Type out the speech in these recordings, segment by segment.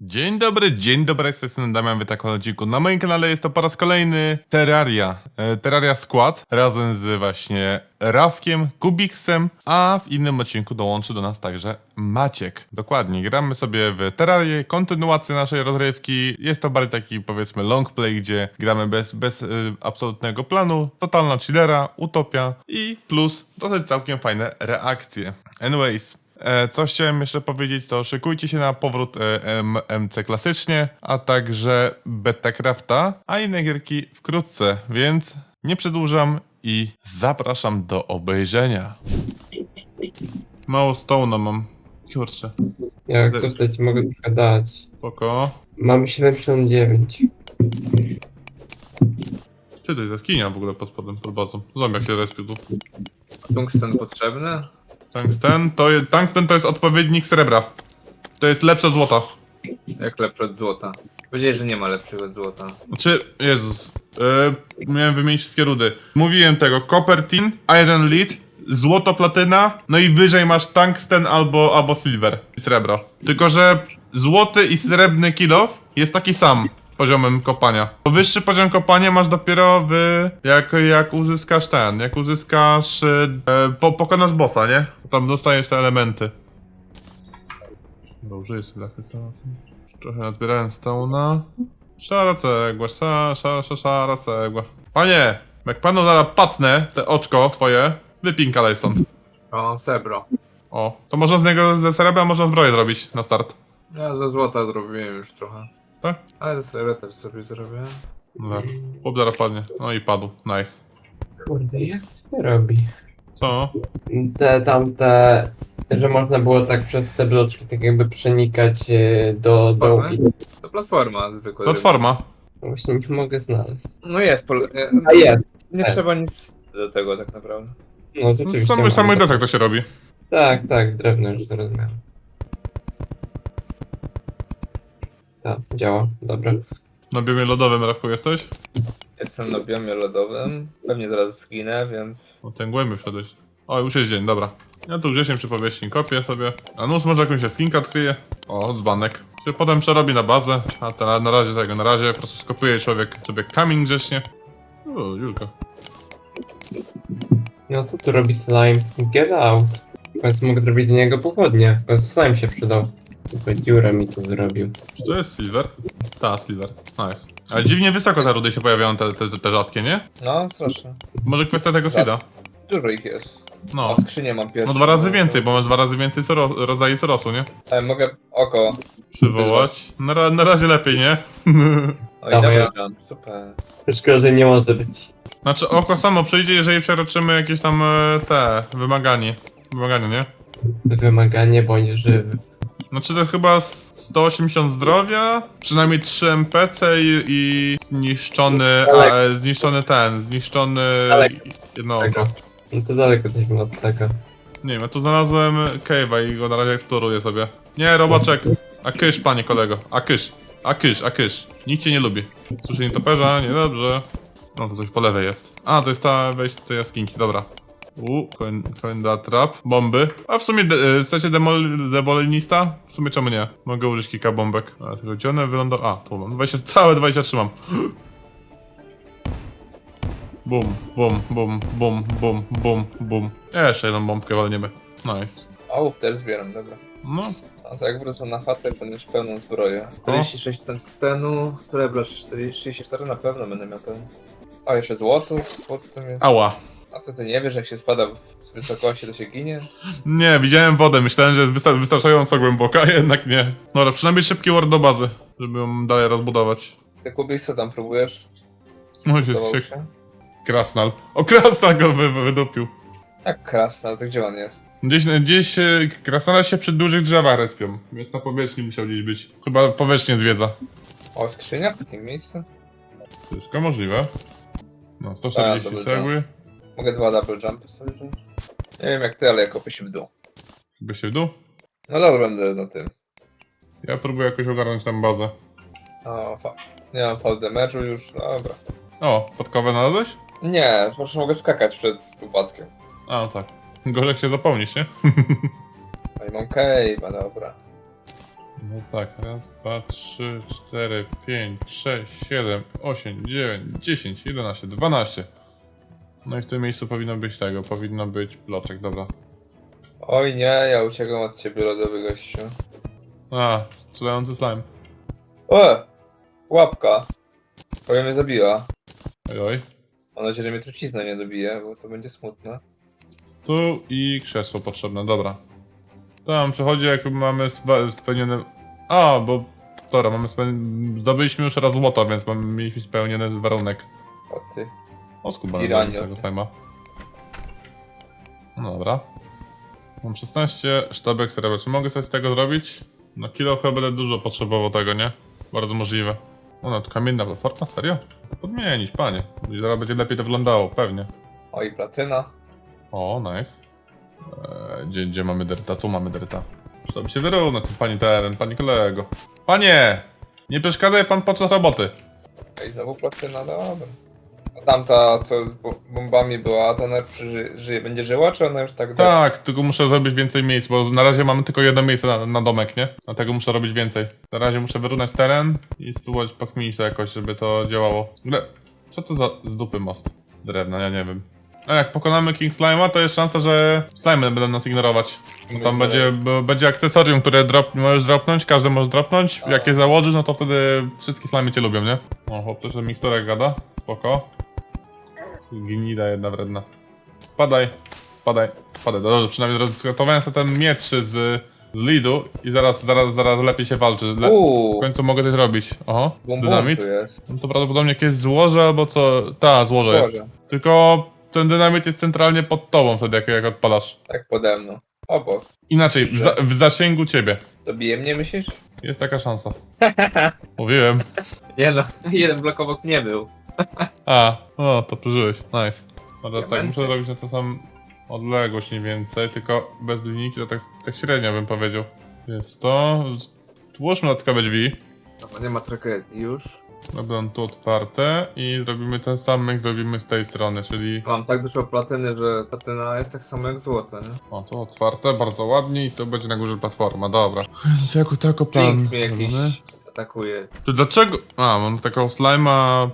Dzień dobry, dzień dobry, z tej strony Damian Wytakolodziku. Na moim kanale jest to po raz kolejny Terraria. E, Terraria Skład razem z właśnie Rafkiem, Kubiksem, a w innym odcinku dołączy do nas także Maciek. Dokładnie, gramy sobie w Terrarię, kontynuację naszej rozrywki. Jest to bardziej taki powiedzmy long play, gdzie gramy bez, bez y, absolutnego planu, totalna chillera, utopia i plus dosyć całkiem fajne reakcje. Anyways, Co chciałem jeszcze powiedzieć, to szykujcie się na powrót e, MC klasycznie, a także Betacrafta, a inne gierki wkrótce, więc nie przedłużam i zapraszam do obejrzenia. Mało stołna mam. Kurczę, Jak to ci mogę trochę dać. spoko. Mamy 79. Ty, to jest jaskinia w ogóle pod spodem, pod bazą. Zobacz jak się respił tu. Tungsten potrzebny? Tungsten to, je, tungsten to jest odpowiednik srebra. To jest lepsze złota. Jak lepszy od złota? Powiedzieli, że nie ma lepszego od złota. Znaczy, Jezus, yy, miałem wymienić wszystkie rudy. Mówiłem tego, copper tin, iron lead, złoto platyna, no i wyżej masz tungsten albo, albo silver i srebro. Tylko, że złoty i srebrny kilof jest taki sam poziomem kopania. Wyższy poziom kopania masz dopiero w, jak, jak uzyskasz ten, jak uzyskasz, yy, po, pokonasz bossa, nie? Tam dostajesz te elementy. Dobrze, jest lachy znalazłem. Trochę nadbierałem stone'a. Szara cegła, szara, szara, szara, cegła. Panie, jak panu zaraz patnę te oczko twoje, wypinkaj stąd. O, srebro. O, to można z niego, ze srebra można zbroję zrobić na start. Ja ze złota zrobiłem już trochę. Tak? Ale srebra też sobie zrobię. Dobra, chłop zaraz padnie. No i padł, nice. Kurde, jak to się robi? Co? Te tamte, że można było tak przez te bloczki tak jakby przenikać e, do dołu. To platforma zwykła. Platforma. Właśnie nie mogę znaleźć. No jest, pol... nie, A jest! nie Jest. trzeba nic do tego tak naprawdę. No No, rzeczywiście. z samych, mam. samych desek to się robi. Tak, tak, drewno już zrozumiałem. Tak, działa, dobra. Na biomie lodowym, Rafku, jesteś? Jestem na biomie lodowym. Pewnie zaraz zginę, więc... O, ten głębiej wszedłeś. O, już jest dzień, dobra. Ja tu gdzieś przy powierzchni kopię sobie. A nóż może jakąś skinkę odkryje. O, dzbanek. Się potem przerobi na bazę. A to na, na razie tego, na razie po prostu skopuje człowiek sobie kamień grzecznie. O, Julka. No co tu robi slime? Get out! W końcu mogę zrobić do niego pochodnie. W końcu slime się przydał. Tylko dziurę mi tu zrobił. Czy to jest silver? Ta, silver. Nice. Ale dziwnie wysoko te rudy się pojawiają, te, te, te, rzadkie, nie? No, strasznie. Może kwestia tego seeda. Dużo ich jest. No. A skrzynię mam pierwszą. No dwa razy więcej, bo masz dwa razy więcej soro, rodzaju sorosu, nie? Ale mogę oko. Przywołać. Na, ra, na razie lepiej, nie? Oj, Dawaj, ja. Super. Szkoda, że nie może być. Znaczy oko samo przyjdzie, jeżeli przekroczymy jakieś tam e, te wymaganie. Wymagania, nie? Wymaganie bądź żywy. Znaczy to chyba s- 180 zdrowia, przynajmniej 3 NPC i, i zniszczony, a, Daleko. zniszczony ten, zniszczony Daleko. jedno oko. Tego. No to daleko jesteśmy od tego. Nie wiem, ja tu znalazłem cave'a i go na razie eksploruję sobie. Nie, robaczek. A kysz, panie kolego. A kysz. A kysz, a kysz. Nikt cię nie lubi. Słyszę nietoperza? Niedobrze. No to coś po lewej jest. A, to jest ta wejście do tej jaskinki, dobra. U, Coinda Trap. Bomby. A w sumie, de, e, chcecie demol, demolinista? W sumie czemu nie? Mogę użyć kilka bombek. A, tylko gdzie one wylądowały? A, tu mam. 20, całe 23 mam. Bum, bum, bum, bum, bum, bum, bum. Jeszcze jedną bombkę walniemy. Nice. Ołów też zbieram, dobra. No, A to jak wrócę na chatę, będę mieć pełną zbroję. 46 tungstenu, srebra 34 na pewno będę miał pełno. A jeszcze złoto, złoto tam jest. ała. A to ty nie wiesz, jak się spada z wysokości, to się ginie? Nie, widziałem wodę, myślałem, że jest wysta- wystarczająco głęboka, a jednak nie. Dobra, przynajmniej szybki ward do bazy, żeby ją dalej rozbudować. Ty co tam próbujesz? No się, się się? krasnal. O, krasnal go wy, wy, wydupił. Jak krasna, to gdzie on jest? Gdzieś, gdzieś e, krasnale się przy dużych drzewach respią, więc na powierzchni musiał gdzieś być. Chyba powierzchnię zwiedza. O, skrzynia w takim miejscu? Wszystko możliwe. No, A, 140 double cegły. Mogę dwa double jumpy sobie wziąć? Nie wiem jak ty, ale ja kopię się w dół. Chyba się w dół. No dobra, będę na tym. Ja próbuję jakoś ogarnąć tam bazę. O, fa- nie mam fall damage'u już, dobra. O, podkowę znalazłeś? Nie, po prostu mogę skakać przed upadkiem. A, no tak. Gorzej jak się zapomnieć, nie? No i mam cave'a, dobra. No tak, raz, dwa, trzy, cztery, pięć, sześć, siedem, osiem, dziewięć, dziesięć, jedenaście, dwanaście. No i w tym miejscu powinno być tego, powinno być bloczek, dobra. Oj nie, ja uciekam od ciebie, lodowy gościu. A, strzelający slime. O! Łapka. Prawie mnie zabiła. Oj, oj. Mam nadzieję, że mnie trucizna nie dobije, bo to będzie smutne. Stół i krzesło potrzebne, dobra. Tam przechodzi jak mamy spe- spełnione... A, bo... Dobra, mamy spe... Zdobyliśmy już raz złoto, więc mamy, mieliśmy spełniony warunek. O ty. O, Iranie, tego ty. slime'a. No dobra. Mam 16 sztabek srebra. Czy mogę coś z tego zrobić? No kilo chyba będę dużo potrzebował tego, nie? Bardzo możliwe. O, no to kamienna platforma? Serio? To podmienić, panie. Zaraz będzie lepiej to wyglądało, pewnie. Oj, platyna. O, nice. Eee, gdzie, gdzie mamy derta? Tu mamy derta. Trzeba się wyrównać, pani teren, pani kolego. Panie! Nie przeszkadzaj pan podczas roboty. Ej, znowu platyna, dobra. A tamta, co z bo- bombami była, to ona przy, żyje, będzie żyła, czy ona już tak... do- Tak, tylko muszę zrobić więcej miejsc, bo na razie mamy tylko jedno miejsce na, na domek, nie? Dlatego muszę robić więcej. Na razie muszę wyrównać teren i spróbować pokminić to jakoś, żeby to działało. W ogóle, co to za z dupy most? Z drewna, ja nie wiem. A jak pokonamy King Slime'a, to jest szansa, że slime będą nas ignorować. Bo tam będzie, będzie akcesorium, które drop, możesz dropnąć, każdy może dropnąć. Jak je założysz, no to wtedy wszystkie slimy cię lubią, nie? O, chłop też miksturek gada. Spoko. Gnida jedna wredna. Spadaj, spadaj, spadaj. No Dobrze, przynajmniej zgotowałem sobie ten miecz z, z lidu i zaraz, zaraz, zaraz lepiej się walczy. Le w Uuu, końcu mogę coś robić. Oho, bum dynamit. tu jest. No to prawdopodobnie jakieś złoże albo co... Ta, złoże jest. Tylko ten dynamit jest centralnie pod tobą wtedy, jak, jak odpalasz. Tak pode mną. Obok. Inaczej, w, za, w zasięgu ciebie. Zabije mnie, myślisz? Jest taka szansa. Mówiłem. Nie no, jeden blok obok nie był. A, o, to przeżyłeś. Nice. Ale tak, Diamenty. muszę zrobić na co sam odległość mniej więcej, tylko bez linijki to tak, tak średnio bym powiedział. Jest to. Tłóżmy dodatkowe drzwi. No, nie ma tragedii już. Będą tu otwarte i zrobimy ten sam, jak zrobimy z tej strony, czyli... Mam tak dużo platyny, że platyna jest tak samo jak złoto, nie? O, to otwarte, bardzo ładnie i to będzie na górze platforma, dobra. Jako tako plan. Mnie jakiś atakuje. To dlaczego... A, mam taką slime'a...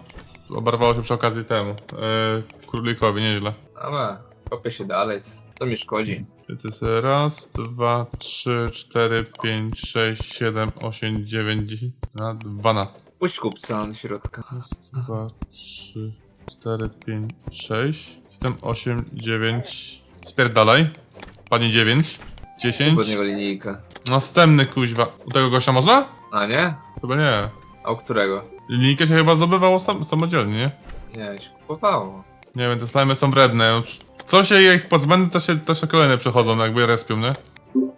Oberwało się przy okazji temu. Yy, królikowi, nieźle. Ale, kopię się dalej, co mi szkodzi? Czyli To jest raz, dwa, trzy, cztery, pięć, sześć, siedem, osiem, dziewięć, dziesięć, na dwa na. Puść kupca do środka. Raz, dwa, trzy, cztery, pięć, sześć, siedem, osiem, dziewięć. Spierdalaj. Panie dziewięć, dziesięć. Pod niego linijkę. Następny kuźwa. U tego gościa można? A nie? Chyba nie. A u którego? Linijkę się chyba zdobywało sam, samodzielnie, nie? Nie, się kupowało. Nie wiem, te slimy są wredne. Co się ich pozbędę, to się, to się kolejne przychodzą, jakby respią, nie?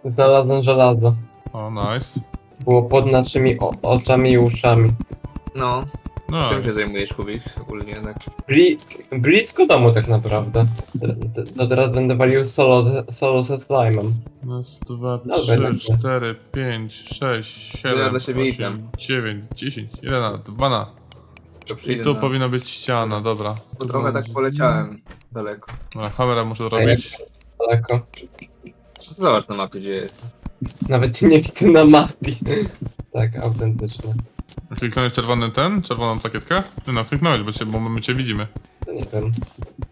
Znalazłem żelazo. O, nice. Było pod naszymi o- oczami i uszami. No, No, czym się zajmujesz, Kubiks? Ogólnie tak. Bli blisko domu tak naprawdę. To teraz będę walił solo, solo ze slime'em. Raz, dwa, Dobra, trzy, dobrze. cztery, pięć, sześć, siedem, do siebie osiem, idę. dziewięć, dziesięć, jeden na, dwa na. To I przyjdę tu na... powinna być ściana, dobra. Bo trochę tak poleciałem daleko. A, Hamera muszę zrobić. Daleko. Zobacz na mapie, gdzie jest. Nawet cię nie widzę na mapie. Tak, autentyczne. Kliknąć czerwony ten, czerwoną plakietkę? Nie no, kliknąć, bo, cię, bo my cię widzimy. To nie wiem.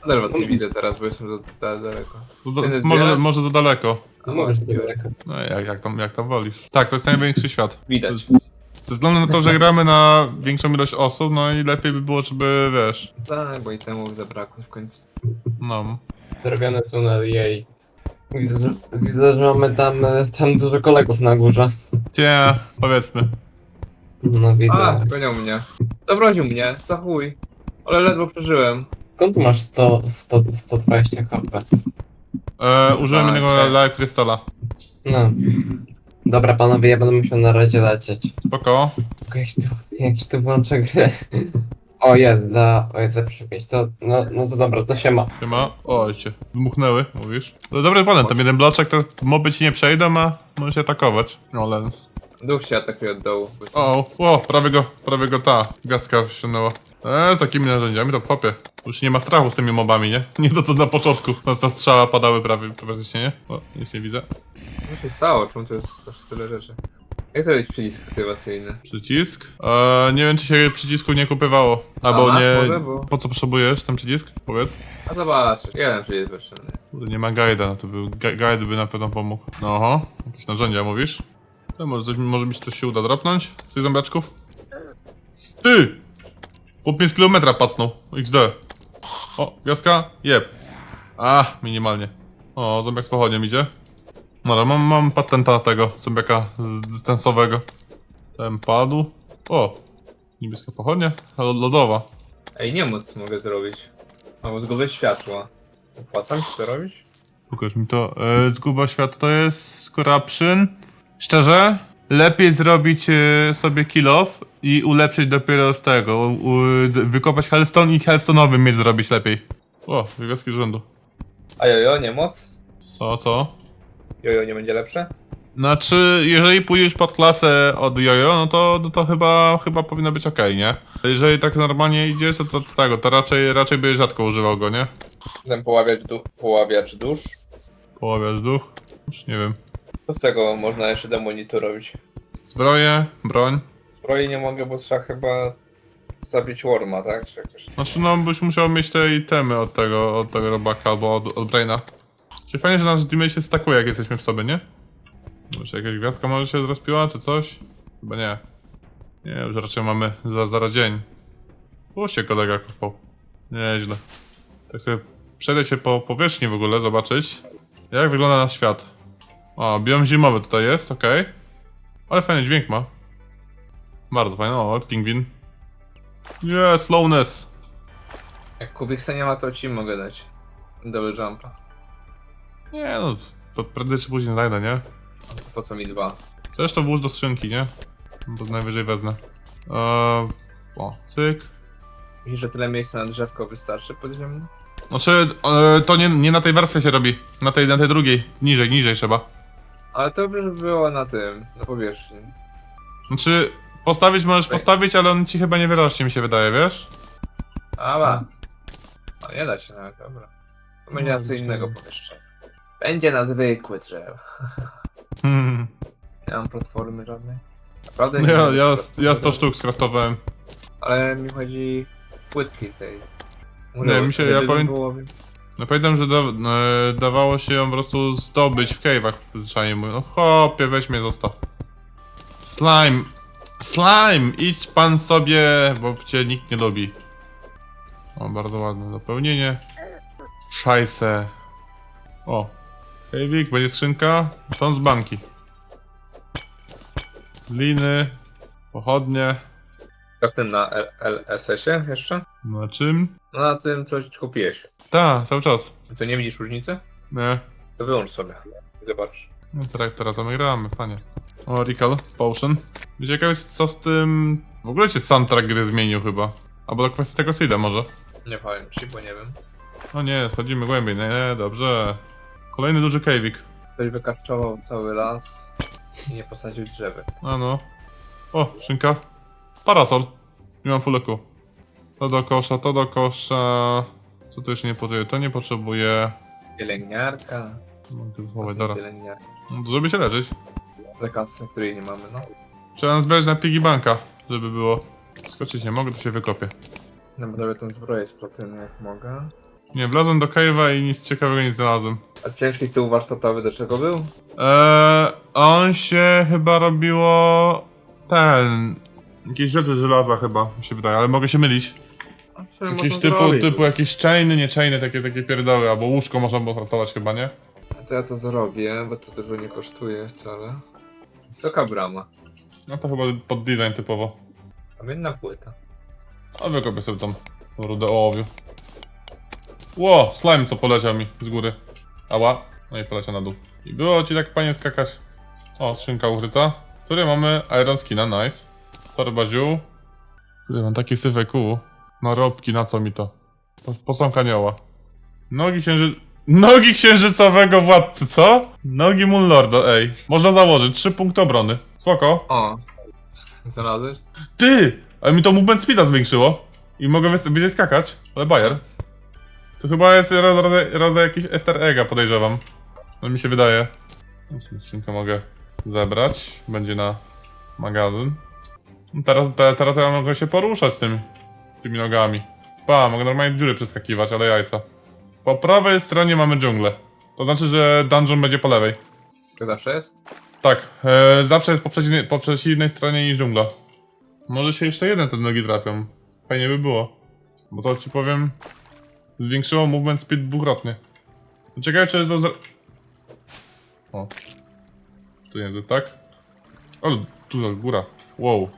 Ale was nie widzę teraz, bo jestem za, za daleko. To Chcesz może, może za daleko. A Możesz może sobie daleko. No jak, jak, tam, jak tam wolisz. Tak, to jest największy świat. Widać. Z- Ze względu na to, że gramy na większą ilość osób, no i lepiej by było, żeby wiesz. Tak, bo i temu zabrakło w końcu. No. Zrobiony tunel, jej. Widzę, że, widzę, że mamy tam, e, tam dużo kolegów na górze. Cie, powiedzmy. No widzę. A, gonią mnie. Dobrodził mnie, za chuj. Ale ledwo przeżyłem. Skąd tu masz 100, 100, 120 HP? E, użyłem się- live krystala. No. Dobra panowie, ja będę musiał na razie lecieć. Spoko. Tylko Jak się tu, jak się tu włączę grę. O jest, da, o jest zapiszę pięć. To, no, no to dobra, to się ma. Siema. Oj cię. Dmuchnęły, mówisz? No dobry panem, tam jeden bloczek, to moby ci nie przejdą, a możesz atakować. O, lens. Duch się atakuje od dołu. O, o, prawie go, prawie go ta gastka wsiąnęła. Eee, z takimi narzędziami to popie. Już nie ma strachu z tymi mobami, nie? Nie to co na początku. Nas ta strzała padały prawie, praktycznie, nie? O, nic nie widzę. Co się stało? Czemu to jest aż tyle rzeczy? Jak zrobić przycisk aktywacyjny? Przycisk? Eee, nie wiem, czy się przycisku nie kupywało. Albo nie. może, bo- Po co potrzebujesz ten przycisk? Powiedz. A zobaczysz, jeden przycisk potrzebny. Kurde, nie ma guida, no to był. gu- Guide by na pewno pomógł. No oho, jakieś narzędzia mówisz? To może, coś, może mi się coś się uda dropnąć z tych zombiaczków? Ty! Po 5 km pacnął. XD. O, wioska? Jeb. A, minimalnie. O, zombiak z pochodnią idzie. Dobra, mam, mam patenta tego zombiaka z dystansowego. Ten padł. O! Niebieska pochodnia? Lo- Lodowa. Ej, nie móc mogę zrobić. Albo zgubię światła. Opłaca mi się to robić? Pokaż mi to. E, zguba świata to jest corruption. Szczerze, lepiej zrobić e, sobie kill off i ulepszyć dopiero z tego. U, wykopać Hellstone i Hellstone'owy mieć zrobić lepiej. O, wywioski z rzędu. A jojo, nie moc? Co, co? Jojo nie będzie lepsze? Znaczy, jeżeli pójdziesz pod klasę od jojo, no to, no to chyba, chyba powinno być ok, nie? Jeżeli tak normalnie idziesz, to, to, to tego, to raczej, raczej byś rzadko używał go, nie? Ten poławiacz, du poławiacz dusz. Poławiasz duch? Już nie wiem. Co z tego można jeszcze demonitorować? Zbroje, broń. Zbroi nie mogę, bo trzeba chyba zabić Worma, tak? Czy jakoś... Znaczy no byś musiał mieć te itemy od tego, od tego robaka albo od, od Braina. Czyli fajnie, że nasz teammate się stakuje jak jesteśmy w sobie, nie? Może jakaś gwiazdka może się zrespiła, czy coś? Chyba nie. Nie, już raczej mamy za, zaraz dzień. Puśćcie kolega kopał. Nieźle. Tak sobie przejdę się po powierzchni w ogóle, zobaczyć jak wygląda nasz świat. O, biom zimowy tutaj jest, okej. Ale fajny dźwięk ma. Bardzo fajny, o, pingwin. Nie, slowness. Jak Kubiksa nie ma, to ci mogę dać. Double jumpa. Nie no, to prędzej czy później znajdę, nie? To po co mi dwa? Zresztą włóż do skrzynki, nie? To najwyżej wezmę. Eee, o, cyk. Myślisz, że tyle miejsca na drzewko wystarczy podziemne? Znaczy, e, to nie, nie na tej warstwie się robi. Na tej, na tej drugiej. Niżej, niżej trzeba. Ale to by było na tym, na powierzchni. Znaczy, postawić możesz Tak. postawić, ale on ci chyba nie wyrośnie, mi się wydaje, wiesz? A, ba. A nie da się nawet, dobra. To będzie na co innego pomieszczenie. Będzie na zwykłe drzewo. Hmm. Nie mam platformy żadnej. Naprawdę nie Ja, mam ja, platformy. ja 100 sztuk skraftowałem. Ale mi chodzi płytki tej. Nie, mi się- ja gdyby pamię- było- No pamiętam, że da, e, dawało się ją po prostu zdobyć w cave'ach, zwyczajnie mówiąc. No chłopie, weź mnie, zostaw. Slime! Slime! Idź pan sobie, bo cię nikt nie lubi. O, bardzo ładne dopełnienie. Szajse. O. Cave'ik, będzie skrzynka. Są z banki. Liny. Pochodnie. Tym na LSS-ie jeszcze? Na czym? No na tym, co kupiłeś. Ta, cały czas. Co, nie widzisz różnicy? Nie. To wyłącz sobie. Zobacz. No teraz, teraz to my gramy, panie. O, Recall, Potion. Wiecie jakaś co z tym... W ogóle się soundtrack gry zmienił chyba. Albo to kwestia tego seeda może. Nie powiem ci, bo nie wiem. No nie, schodzimy głębiej, nie, dobrze. Kolejny duży cave'ik. Ktoś wykarczował cały las i nie posadził drzewek. A no. O, szynka. Parasol. Nie mam fuleku. To do kosza, to do kosza. Co tu jeszcze nie potrzebuję? To nie potrzebuję. Pielęgniarka. Mogę schować, dobra. pielęgniarka. No, Żeby się leczyć. Kasy, której nie mamy, no. Trzeba zbierać na piggy banka, żeby było. Skoczyć nie mogę, to się wykopię. No bo robię tą zbroję z platyny, jak mogę. Nie, wlazłem do cave'a i nic ciekawego nie znalazłem. A ciężki z tyłu warsztatowy do czego był? Eee, on się chyba robiło ten. Jakieś rzeczy żelaza chyba, mi się wydaje, ale mogę się mylić. Sumie Jakieś można typu, zrobić. typu jakieś chainy, nie chainy, takie, takie pierdoły, albo łóżko można było ratować chyba, nie? To ja to zrobię, bo to dużo nie kosztuje wcale. Wysoka brama. No to chyba pod design typowo. Kamienna płyta. A wykopię sobie tą rudę ołowiu. Ło, slime co poleciał mi z góry. Ała. No i poleciał na dół. I było ci tak panie skakać. O, skrzynka ukryta. Tutaj mamy Iron Skina, nice. Torba ziół. Tutaj mam taki syfek kół. Narobki, na co mi to? Po- Posłanka anioła. Nogi księży... Nogi księżycowego władcy, co? Nogi Moonlorda, ej. Można założyć, trzy punkty obrony. Spoko. O! Znalazłeś? Ty! Ale mi to movement speeda zwiększyło. I mogę wyżej skakać. Ale bajer. To chyba jest rodzaj, rodzaj, jakiś easter egga, podejrzewam. No mi się wydaje. No, skrzynkę mogę zebrać. Będzie na Magazyn. No Teraz, te, teraz to ja mogę się poruszać tym, tymi nogami. Pa, mogę normalnie dziury przeskakiwać, ale jajca. Po prawej stronie mamy dżunglę. To znaczy, że dungeon będzie po lewej. To zawsze jest? Tak, e, zawsze jest po przeciwnej, po przeciwnej stronie niż dżungla. Może się jeszcze jeden te nogi trafią. Fajnie by było. Bo to ci powiem, zwiększyło movement speed dwukrotnie. Czekaj, czy to za... O. Tu nie, tak? Ale duża góra. Wow.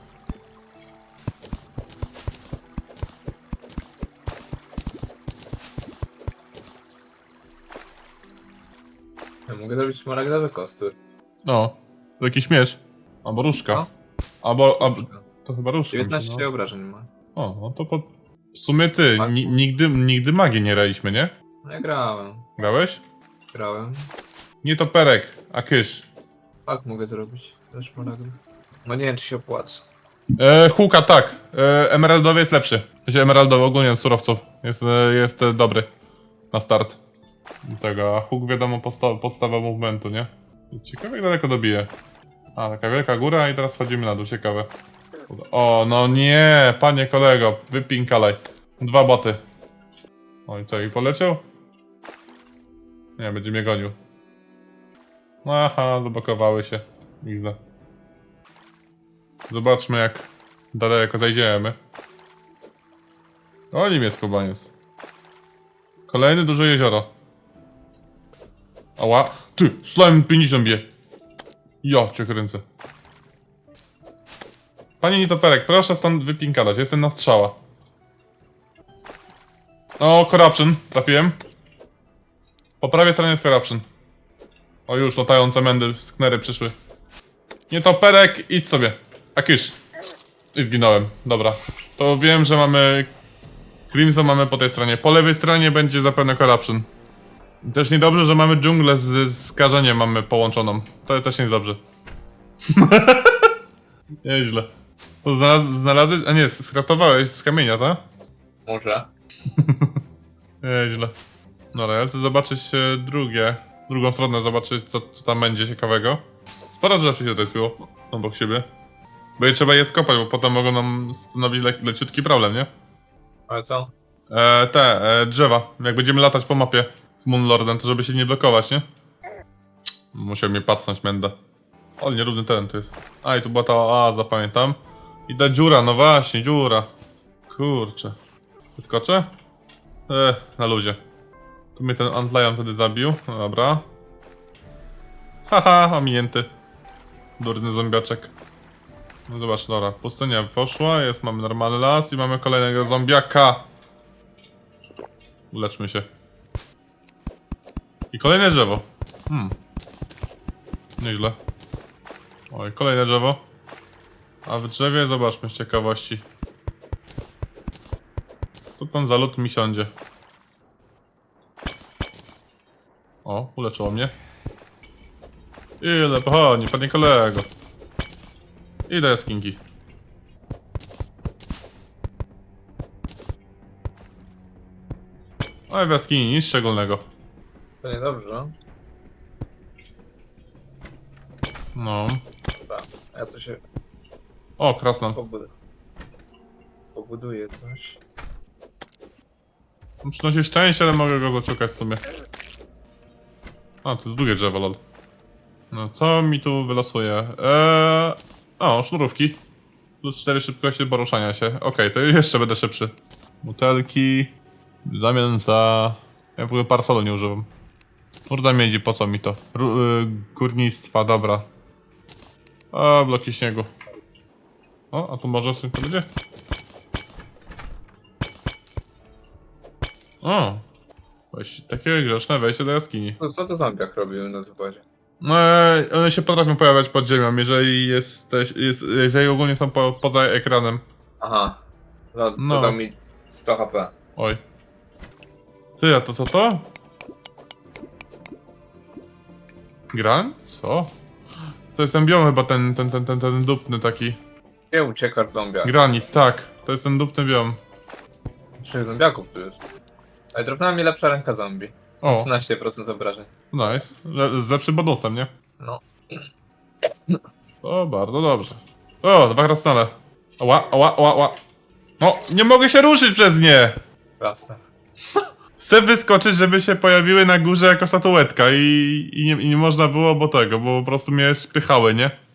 Mogę zrobić szmaragdowy kostur. No. To jakiś miecz. Albo różka. Albo, albo... To chyba różka. 19 no. obrażeń ma. O, no to po... W sumie ty, ni nigdy, nigdy magii nie graliśmy, nie? No ja grałem. Grałeś? Grałem. Nie to perek, a kysz. Tak mogę zrobić. Ze szmaragdem. No nie wiem, czy się opłaca. E, huka, tak. E, emeraldowy jest lepszy. Znaczy emeraldowy ogólnie surowców. Jest, e, jest e, dobry. Na start. Tego, a huk wiadomo posta movementu, nie? Ciekawe jak daleko dobije. A, taka wielka góra i teraz schodzimy na dół, ciekawe. O, no nie, panie kolego, wypinkalaj. Dwa boty. Oj, co, i poleciał? Nie, będzie mnie gonił. Aha, zablokowały się. Izda. Zobaczmy jak daleko zajdziemy. O, nim jest skubaniec. Kolejne duże jezioro. Ała. Ty, slime 50 bije. Ja cię kręcę. Panie Nitoperek, proszę stąd wypinkadać. Jestem na strzała. O, corruption. Trafiłem. Po prawej stronie jest corruption. O, już latające mędy, sknery przyszły. Nietoperek, idź sobie. A kysz. I zginąłem. Dobra. To wiem, że mamy... Crimson mamy po tej stronie. Po lewej stronie będzie zapewne Corruption. Też niedobrze, że mamy dżunglę z, skażeniem mamy połączoną. To też nie jest dobrze. Nieźle. To znalaz, znalazłeś... A nie, skratowałeś z kamienia, tak? Może. Nieźle. Dobra, ja chcę zobaczyć e, drugie, drugą stronę, zobaczyć co, co tam będzie ciekawego. Sporo drzew się tutaj było obok siebie. Bo je trzeba je skopać, bo potem mogą nam stanowić le leciutki problem, nie? Ale co? E, te, e, drzewa. Jak będziemy latać po mapie z Moonlordem, to żeby się nie blokować, nie? Musiał mnie pacnąć menda. O, nierówny teren tu jest. A, i tu była ta oaza, pamiętam. I ta dziura, no właśnie, dziura. Kurczę. Wyskoczę? E, na luzie. Tu mnie ten Antlion wtedy zabił. No dobra. Haha, ominięty. Durny zombiaczek. No zobacz, dobra, pustynia poszła, jest, mamy normalny las i mamy kolejnego zombiaka. Uleczmy się. I kolejne drzewo. Hmm. Nieźle. Oj, kolejne drzewo. A w drzewie zobaczmy z ciekawości. Co tam za lód mi siądzie? O, uleczyło mnie. Ile pochodni, panie kolego. Idę jaskinki. Oj, w jaskini nic szczególnego. To niedobrze. No. Dobra. Ja to się O, krasnal. pobuduję. Pobuduję coś. Przynosi szczęście, ale mogę go zaciukać w sumie. A, to jest drugie drzewo, lol. No, co mi tu wylosuje? Eee... O, sznurówki. Plus 4 szybkości poruszania się. Okej, to jeszcze będę szybszy. Butelki. w Zamian za... Ja w ogóle parasolu nie używam. Ruda miedzi, po co mi to? Ru y górnictwa, dobra. A, bloki śniegu. O, a tu może coś to będzie? O! Właśnie takie grzeczne wejście do jaskini. No co to zombiak robił na zapadzie? No, e, one się potrafią pojawiać pod ziemią, jeżeli jesteś, jest, jeżeli ogólnie są po, poza ekranem. Aha. No, No. mi 100 HP. Oj. Ty, a to co to? Gran? Co? To jest ten biom chyba, ten, ten, ten, ten, ten dupny taki. Gdzie ucieka zombiak? Granit, tak. To jest ten dupny biom. Trzech zombiaków tu jest. Ale dropnęła mi lepsza ręka zombie. O, 13% obrażeń. nice. Le, z lepszym bonusem, nie? No. To bardzo dobrze. O, dwa krasnale. Ła, ła, ła, ła. No, nie mogę się ruszyć przez nie! Jasne. Chcę wyskoczyć, żeby się pojawiły na górze jako statuetka i, i, nie, i nie można było, bo tego, bo po prostu mnie spychały, nie?